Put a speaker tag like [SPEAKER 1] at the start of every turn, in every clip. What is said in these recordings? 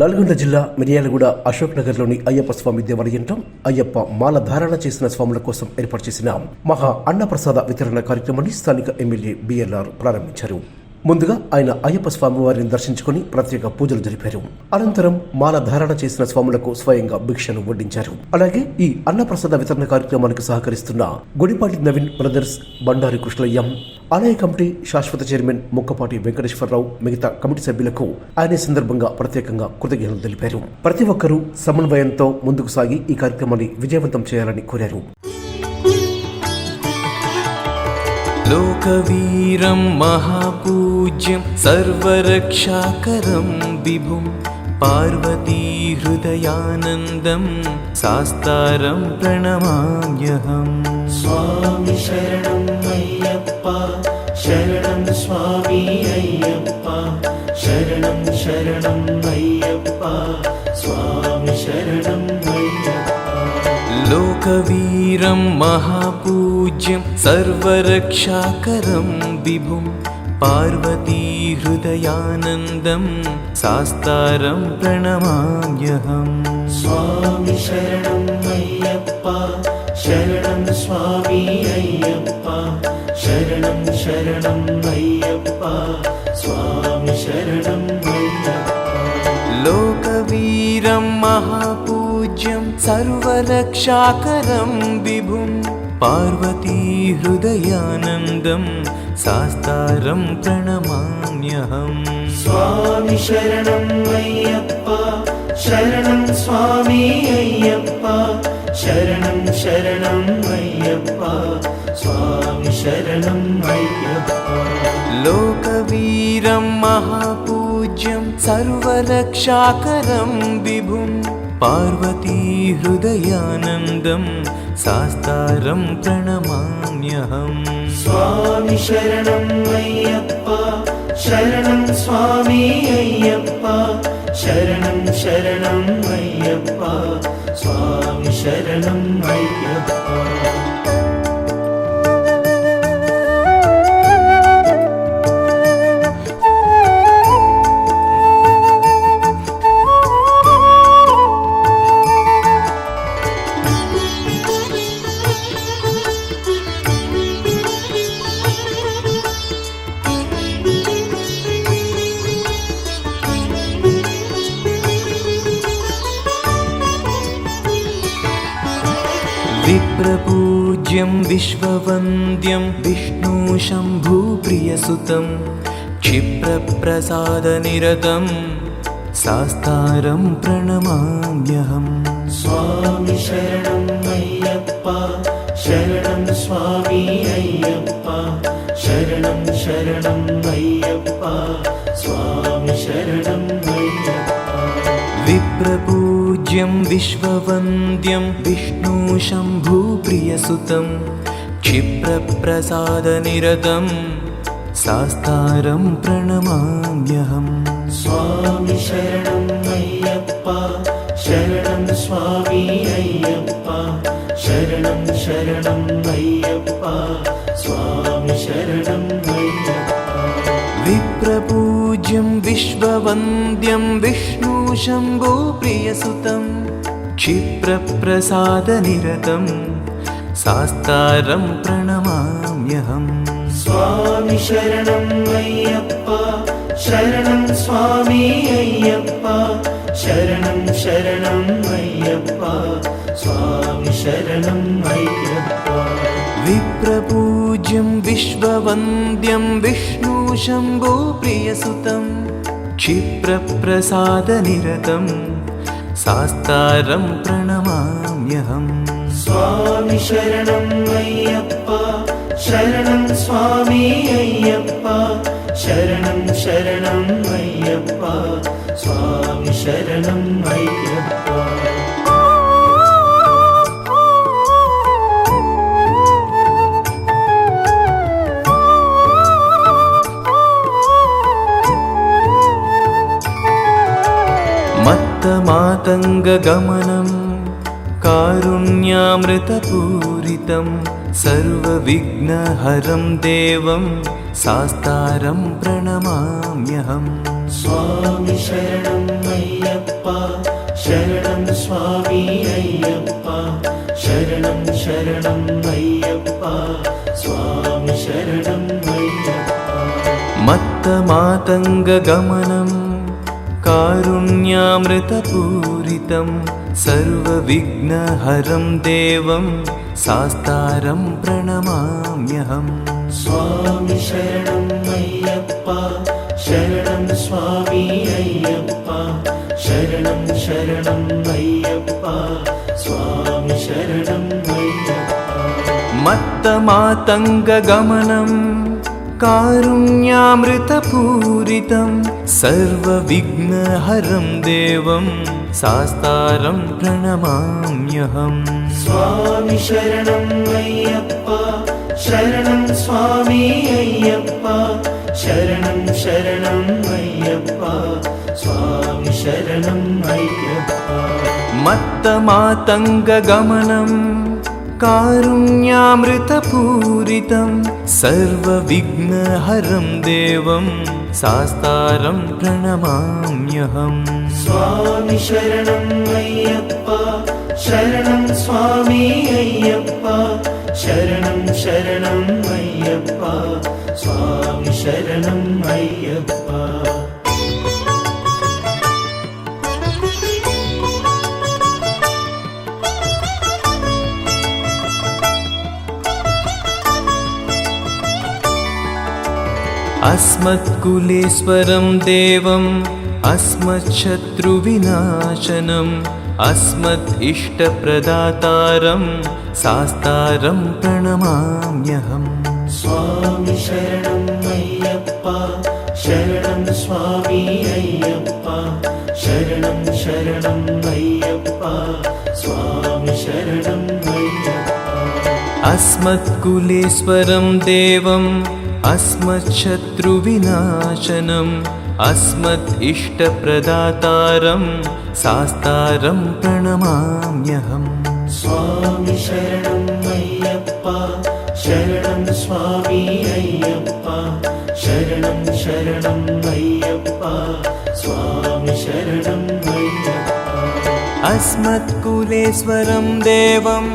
[SPEAKER 1] నల్గొండ జిల్లా మిర్యాలగూడ అశోక్ నగర్లోని అయ్యప్ప స్వామి దేవాలయంలో అయ్యప్ప మాల ధారణ చేసిన స్వాముల కోసం ఏర్పాటు చేసిన మహా అన్నప్రసాద వితరణ కార్యక్రమాన్ని స్థానిక ఎమ్మెల్యే బిఎల్ఆర్ ప్రారంభించారు. ముందుగా ఆయన అయ్యప్ప స్వామి వారిని దర్శించుకుని ప్రత్యేక పూజలు జరిపారు. అనంతరం మాల ధారణ చేసిన స్వాములకు స్వయంగా భిక్షను వడ్డించారు. అలాగే ఈ అన్నప్రసాద వితరణ కార్యక్రమానికి సహకరిస్తున్న గుడిపాటి నవీన్ బ్రదర్స్ బండారి కృష్ణయ్యం ఆలయ కమిటీ శాశ్వత చైర్మన్ ముక్కపాటి వెంకటేశ్వరరావు మిగతా కమిటీ సభ్యులకు ఆయన సందర్భంగా ప్రత్యేకంగా కృతజ్ఞతలు తెలిపారు. ప్రతి ఒక్కరూ సమన్వయంతో ముందుకు సాగి ఈ కార్యక్రమాన్ని విజయవంతం చేయాలని కోరారు.
[SPEAKER 2] लोकवीरं महापूज्यं सर्वरक्षाकरं विभुं पार्वतीहृदयानन्दं सास्तारं प्रणमाम्यहम्।
[SPEAKER 3] स्वामि शरणं अय्यप्पा शरणं स्वामी अय्यप्पा शरणं शरणं अय्यप्पा स्वामि शरणम्
[SPEAKER 2] लोकवीरं महापूज्यं सर्वरक्षाकरं विभुं पार्वतीहृदयानन्दं सास्तारं प्रणमाङ्गहं
[SPEAKER 3] स्वामि शरणं अय्यप्पा शरणं स्वामी अय्यप्पा शरणं शरणं अय्यप्पा स्वामि शरणं अय्यप्पा
[SPEAKER 2] लोकवीरं महा सर्वरक्षाकरं विभुं पार्वतीहृदयानन्दं सास्तारं प्रणमाम्यहम्
[SPEAKER 3] स्वामि शरणं अय्यप्पा शरणं स्वामी अय्यप्पा शरणं शरणं अय्यप्पा स्वामि शरणं अय्यप्पा
[SPEAKER 2] लोकवीरं महापूज्यं सर्वरक्षाकरं विभुम् पार्वती हृदयानन्दं शास्तारं प्रणमाम्यहम्
[SPEAKER 3] स्वामि शरणं अय्यप्पा शरणं स्वामी अय्यप्पा शरणं शरणम् अय्यप्पा स्वामि शरणम् अय्यप्पा
[SPEAKER 2] वन्द्यं विष्णु शम्भुप्रियसुतं क्षिप्रप्रसादनिरतं सास्तारं
[SPEAKER 3] प्रणमाम्यहं। स्वामि शरणं अय्यप्पा शरणं स्वामी अय्यप्पा शरणं शरणं मय्यप्पाय्यप्पा
[SPEAKER 2] विप्रपूज्यं विश्ववन्द्यं विष्णु विष्णुशंभुप्रियसुतम् क्षिप्रप्रसादनिरतं सास्तारं प्रणमाम्यहम्
[SPEAKER 3] स्वामि शरणं अय्यप्पा शरणं स्वामी अय्यप्पा शरणं शरणं अय्यप्पा स्वामि शरणं
[SPEAKER 2] विप्रपूज्यं विश्ववन्द्यं विष्णुषं गोप्रियसुतं क्षिप्रप्रसादनिरतम्। சாஸ்தாரம்
[SPEAKER 3] பிரணமாம்யகம் சுவாமி சரணம் ஐயப்பா சரணம் சுவாமி ஐயப்பா சரணம் சரணம் ஐயப்பா சுவாமி சரணம் ஐயப்பா.
[SPEAKER 2] विप्रपूज्यं विश्ववन्द्यं विष्णु शम्भो प्रियसुतं क्षिप्रप्रसादनिरतं सास्तारं प्रणमाम्यहम्
[SPEAKER 3] സ്വാമി ശരണം അയ്യപ്പ ശരണം സ്വാമി അയ്യപ്പ ശരണം ശരണം അയ്യപ്പ സ്വാമി ശരണം അയ്യപ്പ.
[SPEAKER 2] മത്തമാതംഗ ഗമന कारुण्यामृतपूरितं सर्वविघ्नहरं देवं सास्तारं प्रणमाम्यहम्
[SPEAKER 3] स्वामि स्वामयप्पामी अय्यप्पा शरणं स्वामी अय्यप्पा शरणं मय्यप्पा स्वां शरणं मय्यप्पा।
[SPEAKER 2] मत्तमातङ्गगमनं कारुण्यामृतपूरितम् സർവവിഘ്നഹരം ദേവം സാസ്താരം
[SPEAKER 3] പ്രണമാമ്യഹം. സ്വാമി ശരണം അയ്യപ്പ ശരണം സ്വാമി അയ്യപ്പ ശരണം ശരണം അയ്യപ്പ സ്വാമി ശരണം
[SPEAKER 2] മത്തമാതങ്കഗമനം കാരുണ്യാമൃതപൂരിതം സർവവിഘ്നഹരം ദേവം सास्तारं प्रणमाम्यहम्।
[SPEAKER 3] स्वामि शरणं अय्यप्पा शरणं स्वामी अय्यप्पा शरणं शरणं अय्यप्पा स्वामि शरणं अय्यप्पा
[SPEAKER 2] मत्तमातङ्गगमनम्। कारुण्यामृतपूरितं सर्वविघ्नहरं देवं सास्तारं प्रणमाम्यहम्
[SPEAKER 3] स्वामि शरणं अय्यप्पा शरणं स्वामी अय्यप्पा शरणं शरणम् अय्यप्पा स्वामि शरणम् अय्यप्पा
[SPEAKER 2] अस्मत्कुलेश्वरं देवम् अस्मच्छत्रुविनाशनम् अस्मत् इष्टप्रदातारं सास्तारं प्रणमाम्यहम्।
[SPEAKER 3] स्वामि शरणं मय्यप्पा शरणं स्वामी अय्यप्पा शरणं शरणं मय्यप्पा स्वां शरणम्प्पा
[SPEAKER 2] अस्मत्कुलीश्वरं देवम् अस्मच्छत्रुविनाशनम् अस्मत् इष्टप्रदातारं सास्तारं प्रणमाम्यहम्।
[SPEAKER 3] स्वामि शरणं मय्यप्पा शरणं स्वामी अय्यप्पा शरणं शरणं मय्यप्पा स्वामि शरणम् मय्यप्पा।
[SPEAKER 2] अस्मत्कुलेश्वरं देवम्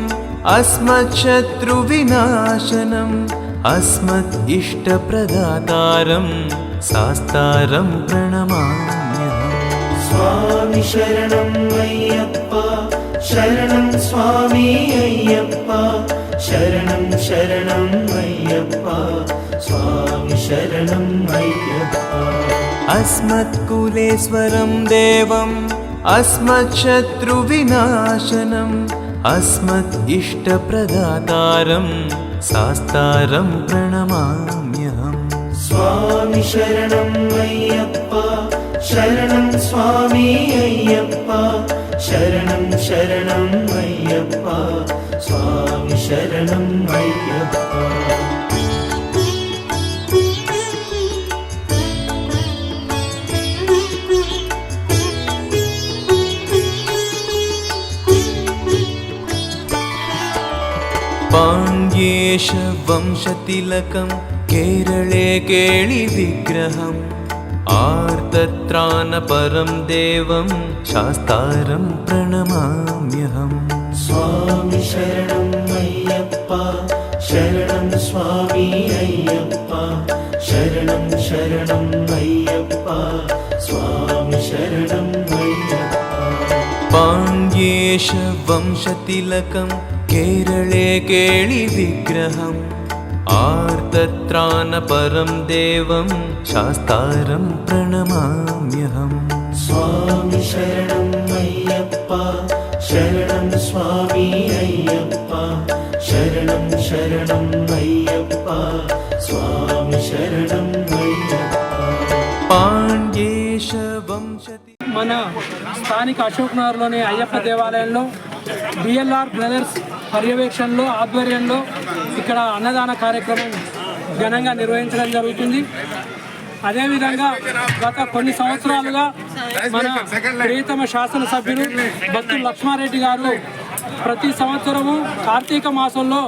[SPEAKER 2] अस्मच्छत्रुविनाशनम् अस्मत् इष्टप्रदातारं सास्तारं प्रणमान्य
[SPEAKER 3] स्वामि शरणं वय शरणं स्वामी अय्यप्पा शरणं शरणं वय स्वामि शरणं मय्यप्पा।
[SPEAKER 2] अस्मत्कुलेश्वरं देवम् अस्मच्छत्रुविनाशनम् अस्मत् इष्टप्रदातारम् സാസ്താരം പ്രണമാമ്യഹം.
[SPEAKER 3] സ്വാമി ശരണം അയ്യപ്പ ശരണം സ്വാമി അയ്യപ്പ ശരണം ശരണം അയ്യപ്പ സ്വാമി ശരണം അയ്യപ്പ.
[SPEAKER 2] കേശവംശത്തിലകം കേരളേ കേളി വിഗ്രഹം. ആർത്തത്രാന പരം ദേവം ശാസ്താരം
[SPEAKER 3] പ്രണമാമ്യഹം. സ്വാമി ശരണം അയ്യപ്പ ശരണം സ്വാമി അയ്യപ്പ ശരണം ശരണം അയ്യപ്പ സ്വാമി ശരണം
[SPEAKER 2] അയ്യപ്പ. പാങ്കേശ വംശത്തിലകം वंशतिलकं केरळे केळिविग्रहम् आर्तत्राणपरं देवं शास्तारं प्रणमाम्यहम्
[SPEAKER 3] స్వామి శరణం అయ్యప్ప శరణం స్వామి అయ్యప్ప శరణం శరణం అయ్యప్ప స్వామి శరణం అయ్యప్ప
[SPEAKER 2] पाण्ड्येश वंशति
[SPEAKER 4] మన స్థానిక అశోక్ నగర్లోని అయ్యప్ప దేవాలయంలో బిఎల్ఆర్ బ్రదర్స్ పర్యవేక్షణలో ఆధ్వర్యంలో ఇక్కడ అన్నదాన కార్యక్రమం ఘనంగా నిర్వహించడం జరుగుతుంది. అదేవిధంగా గత కొన్ని సంవత్సరాలుగా మన ప్రియతమ శాసనసభ్యులు భక్తులు లక్ష్మారెడ్డి గారు ప్రతి సంవత్సరము కార్తీక మాసంలో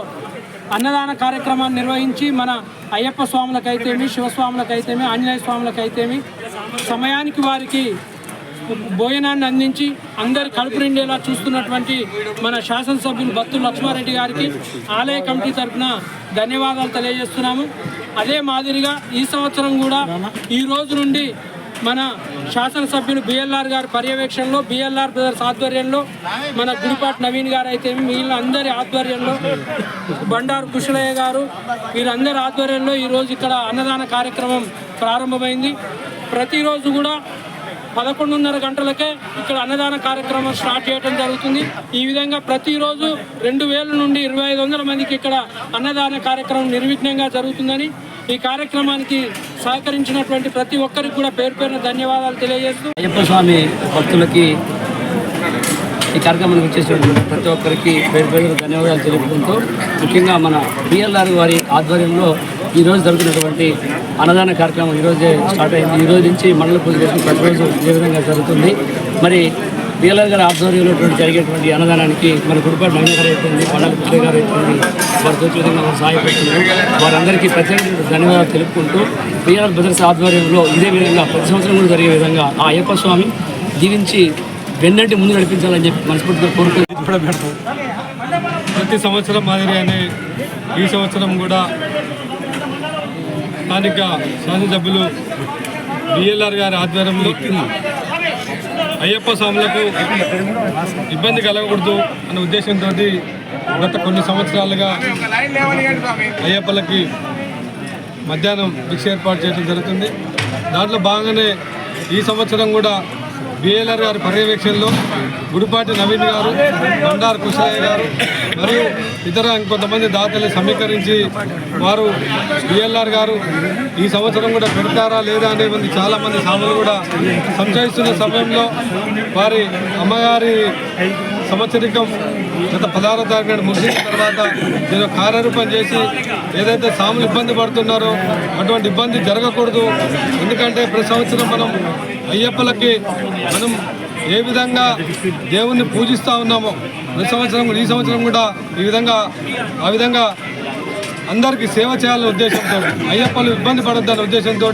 [SPEAKER 4] అన్నదాన కార్యక్రమాన్ని నిర్వహించి మన అయ్యప్ప స్వాములకైతేమి శివస్వాములకైతేమి ఆంజనేయ స్వాములకైతేమి సమయానికి వారికి భోజనాన్ని అందించి అందరి కడుపు నిండేలా చూస్తున్నటువంటి మన శాసనసభ్యులు బత్తు లక్ష్మారెడ్డి గారికి ఆలయ కమిటీ తరఫున ధన్యవాదాలు తెలియజేస్తున్నాము. అదే మాదిరిగా ఈ సంవత్సరం కూడా ఈ రోజు నుండి మన శాసనసభ్యులు బిఎల్ఆర్ గారి పర్యవేక్షణలో బిఎల్ఆర్ బ్రదర్స్ ఆధ్వర్యంలో మన గుడిపాటి నవీన్ గారు అయితే మిగిలిన అందరి ఆధ్వర్యంలో బండారు కుశలయ్య గారు వీరందరి ఆధ్వర్యంలో ఈరోజు ఇక్కడ అన్నదాన కార్యక్రమం ప్రారంభమైంది. ప్రతిరోజు కూడా పదకొండున్నర గంటలకే ఇక్కడ అన్నదాన కార్యక్రమం స్టార్ట్ చేయడం జరుగుతుంది. ఈ విధంగా ప్రతిరోజు రెండు వేల నుండి ఇరవై ఐదు వందల మందికి ఇక్కడ అన్నదాన కార్యక్రమం నిర్విఘ్నంగా జరుగుతుందని ఈ కార్యక్రమానికి సహకరించినటువంటి ప్రతి ఒక్కరికి కూడా పేరు పేరున ధన్యవాదాలు తెలియజేస్తూ
[SPEAKER 5] అయ్యప్ప స్వామి భక్తులకి ఈ కార్యక్రమానికి వచ్చేసినటువంటి ప్రతి ఒక్కరికి పేరు పేరు ధన్యవాదాలు తెలుపుకుంటూ ముఖ్యంగా మన పిఎల్ఆర్ వారి ఆధ్వర్యంలో ఈరోజు జరుగుతున్నటువంటి అన్నదాన కార్యక్రమం ఈరోజే స్టార్ట్ అయింది. ఈరోజు నుంచి మండల పూజ చేసిన ప్రతిరోజు ఏ విధంగా జరుగుతుంది? మరి బిఎల్ఆర్ గారి ఆధ్వర్యంలో జరిగేటువంటి అన్నదానానికి మన గుడిపాటి మహిళ గారు అయిపోయింది పండాల కృష్ణ గారు అయిపోయింది వారి తోచి విధంగా వారు సహాయపడుతున్నారు. వారందరికీ ప్రత్యేక ధన్యవాదాలు తెలుపుకుంటూ బిఆర్ బ్రదర్స్ ఆధ్వర్యంలో ఇదే విధంగా ప్రతి సంవత్సరం కూడా జరిగే విధంగా ఆ అయ్యప్ప స్వామి దీవించి వెన్నంటి ముందు నడిపించాలని చెప్పి మనస్ఫూర్తిగా కోరుకుని
[SPEAKER 6] కూడా ప్రతి సంవత్సరం మాదిరిగానే ఈ సంవత్సరం కూడా స్థానిక శాసనసభ్యులు బిఎల్ఆర్ గారి ఆధ్వర్యంలో అయ్యప్ప స్వాములకు ఇబ్బంది కలగకూడదు అనే ఉద్దేశంతో గత కొన్ని సంవత్సరాలుగా అయ్యప్పలకి మధ్యాహ్నం భిక్ష ఏర్పాటు చేయడం జరుగుతుంది. దాంట్లో భాగంగానే ఈ సంవత్సరం కూడా బిఎల్ఆర్ గారి పర్యవేక్షణలో గుడిపాటి నవీన్ గారు బండారు కుషాయ్య గారు మరియు ఇతర ఇంకొంతమంది దాతలు సమీకరించి వారు బిఎల్ఆర్ గారు ఈ సంవత్సరం కూడా పెడతారా లేదా అనే మంది చాలామంది సాములు కూడా సంచరిస్తున్న సమయంలో వారి అమ్మగారి సంవత్సరికం గత పదహారో తారీఖు ముగిసిన తర్వాత నేను కార్యరూపం చేసి ఏదైతే సాములు ఇబ్బంది పడుతున్నారో అటువంటి ఇబ్బంది జరగకూడదు. ఎందుకంటే ప్రతి సంవత్సరం మనం అయ్యప్పలకి మనం ఏ విధంగా దేవుణ్ణి పూజిస్తూ ఉన్నామో ప్రతి సంవత్సరం ఈ సంవత్సరం కూడా ఈ విధంగా ఆ విధంగా అందరికీ సేవ చేయాలనే ఉద్దేశంతో అయ్యప్పలు ఇబ్బంది పడొద్దనే ఉద్దేశంతో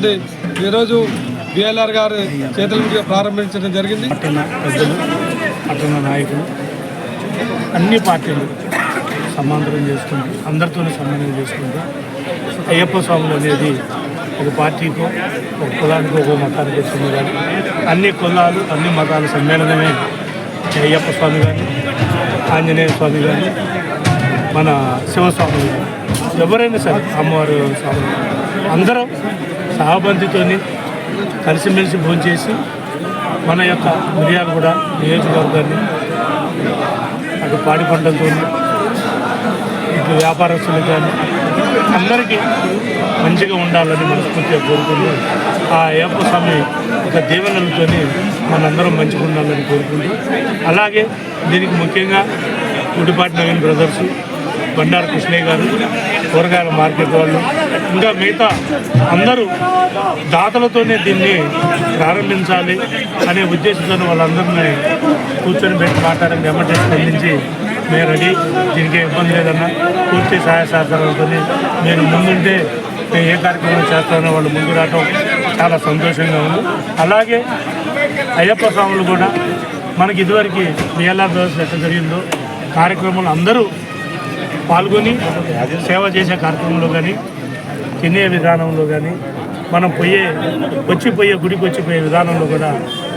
[SPEAKER 6] ఈరోజు బిఎల్ఆర్ గారి చేతుల ప్రారంభించడం జరిగింది.
[SPEAKER 7] పట్టణ నాయకులు. అన్ని పార్టీలు సమాంతరం చేసుకుంటూ అందరితోనే సమన్వయం చేసుకుంటూ అయ్యప్ప స్వాములు అనేది ఒక పార్టీకో ఒక కులానికి ఒక మతానికి చెంది కానీ అన్ని కులాలు అన్ని మతాల సమ్మేళనమే అయ్యప్ప స్వామి కానీ ఆంజనేయ స్వామి కానీ మన శివస్వామి కానీ ఎవరైనా సరే అమ్మవారు స్వామి అందరం సహబంధితోని కలిసిమెలిసి భోంచేసి మన యొక్క మిరియాలు కూడా నియోజకవర్గాన్ని అటు పాడి పంటలతో ఇటు వ్యాపారస్తులు కానీ అందరికీ మంచిగా ఉండాలని మనస్ఫూర్తిగా కోరుకుంటూ ఆ అయ్యప్ప స్వామి ఒక దీవెనలతో మనందరం మంచిగా ఉండాలని కోరుకుంటూ అలాగే దీనికి ముఖ్యంగా గుడిపాటి నవీన్ బ్రదర్సు బండారు కృష్ణయ్య గారు కూరగాయల మార్కెట్ వాళ్ళు ఇంకా మిగతా అందరూ దాతలతోనే దీన్ని ప్రారంభించాలి అనే ఉద్దేశంతో వాళ్ళందరినీ కూర్చొని పెట్టి మాట్లాడడం ఎమర్జెన్సీ స్పందించి మేము రెడీ. దీనికి ఇబ్బంది లేదన్నా పూర్తి సహాయ సహకారాలతో నేను ముందుంటే నేను ఏ కార్యక్రమం చేస్తానో వాళ్ళు ముందు రావటం చాలా సంతోషంగా ఉంది. అలాగే అయ్యప్ప స్వాములు కూడా మనకి ఇదివరకు బిఎల్ఆర్ వ్యవస్థ ఎట్లా జరిగిందో కార్యక్రమాలు అందరూ పాల్గొని సేవ చేసే కార్యక్రమంలో కానీ తినే విధానంలో కానీ మనం పోయే వచ్చిపోయే గుడికి వచ్చిపోయే విధానంలో కూడా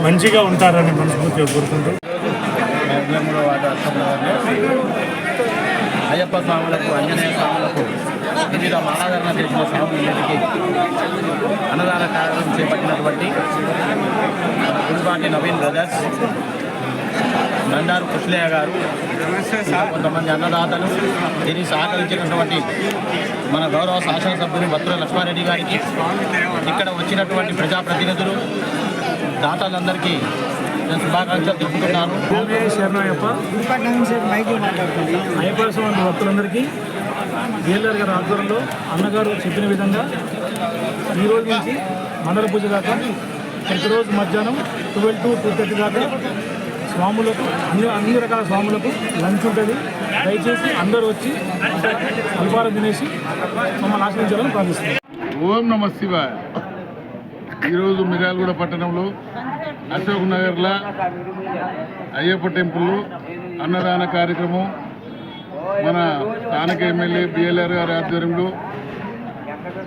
[SPEAKER 7] మంచిగా ఉంటారని మనస్ఫూర్తిగా కోరుకుంటూ.
[SPEAKER 8] అయ్యప్ప స్వాములకు ఆంజనేయ స్వాములకు వివిధ మాలాధరణ చేసిన స్వాములన్నిటికీ అన్నదాన కార్యక్రమం చేపట్టినటువంటి గుడిపాటి నవీన్ బ్రదర్స్ నండారు కుష్లయ్య గారు కొంతమంది అన్నదాతలు దీనికి సహకరించినటువంటి మన గౌరవ శాసనసభ్యులు భద్ర లక్ష్మారెడ్డి గారికి ఇక్కడ వచ్చినటువంటి ప్రజాప్రతినిధులు దాతలందరికీ నేను శుభాకాంక్షలు తెలుపుతున్నాను.
[SPEAKER 4] శరణయ్యప్ప అయ్యప్ప స్వామి భక్తులందరికీ బిఎల్ఆర్ గారి ఆధ్వర్యంలో అన్నగారు చెప్పిన విధంగా ఈరోజు నుంచి మండల పూజ దాకా ప్రతిరోజు మధ్యాహ్నం ట్వెల్వ్ టు టూ థర్టీ దాకా స్వాములకు అన్ని అన్ని రకాల స్వాములకు లంచ్ ఉంటుంది.
[SPEAKER 7] దయచేసి అందరూ వచ్చి అల్పారం తినేసి మమ్మల్ని ఆశ్రయించాలని ప్రార్థిస్తున్నాం.
[SPEAKER 9] ఓం నమ శివాయ. ఈరోజు మిర్యాలగూడ పట్టణంలో అశోక్ నగర్లో అయ్యప్ప టెంపుల్లో అన్నదాన కార్యక్రమం మన స్థానిక ఎమ్మెల్యే బిఎల్ఆర్ గారి ఆధ్వర్యంలో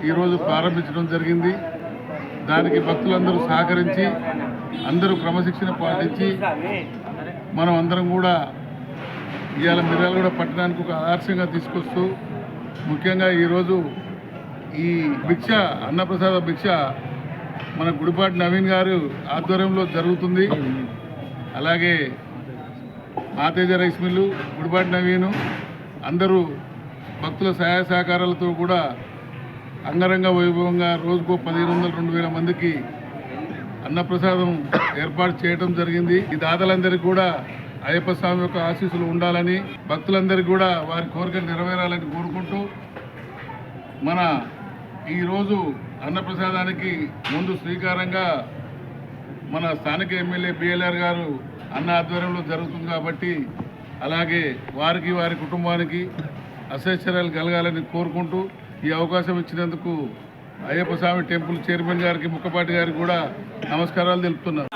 [SPEAKER 9] ఈరోజు ప్రారంభించడం జరిగింది. దానికి భక్తులందరూ సహకరించి అందరూ క్రమశిక్షణ పాటించి మనం అందరం కూడా ఇవాళ మిర్యాలగూడ పట్టణానికి ఒక ఆదర్శంగా తీసుకొస్తూ ముఖ్యంగా ఈరోజు ఈ భిక్ష అన్నప్రసాద భిక్ష మన గుడిపాటి నవీన్ గారు ఆధ్వర్యంలో జరుగుతుంది. అలాగే మాతేజ రైస్ మిల్లు గుడిపాటి నవీను అందరూ భక్తుల సహాయ సహకారాలతో కూడా అంగరంగ వైభవంగా రోజుకో పదిహేను వందల రెండు వేల మందికి అన్నప్రసాదం ఏర్పాటు చేయడం జరిగింది. ఈ దాతలందరికీ కూడా అయ్యప్ప స్వామి యొక్క ఆశీస్సులు ఉండాలని భక్తులందరికీ కూడా వారి కోరికలు నెరవేరాలని కోరుకుంటూ మన ఈరోజు అన్నప్రసాదానికి ముందు శ్రీకారంగా మన స్థానిక ఎమ్మెల్యే బిఎల్ఆర్ గారు అన్న ఆధ్వర్యంలో జరుగుతుంది కాబట్టి అలాగే వారికి వారి కుటుంబానికి అసైశ్వర్యాలు కలగాలని కోరుకుంటూ ఈ అవకాశం ఇచ్చినందుకు అయ్యప్ప స్వామి టెంపుల్ చైర్మన్ గారికి ముక్కపాటి గారికి కూడా నమస్కారాలు తెలుపుతున్నాను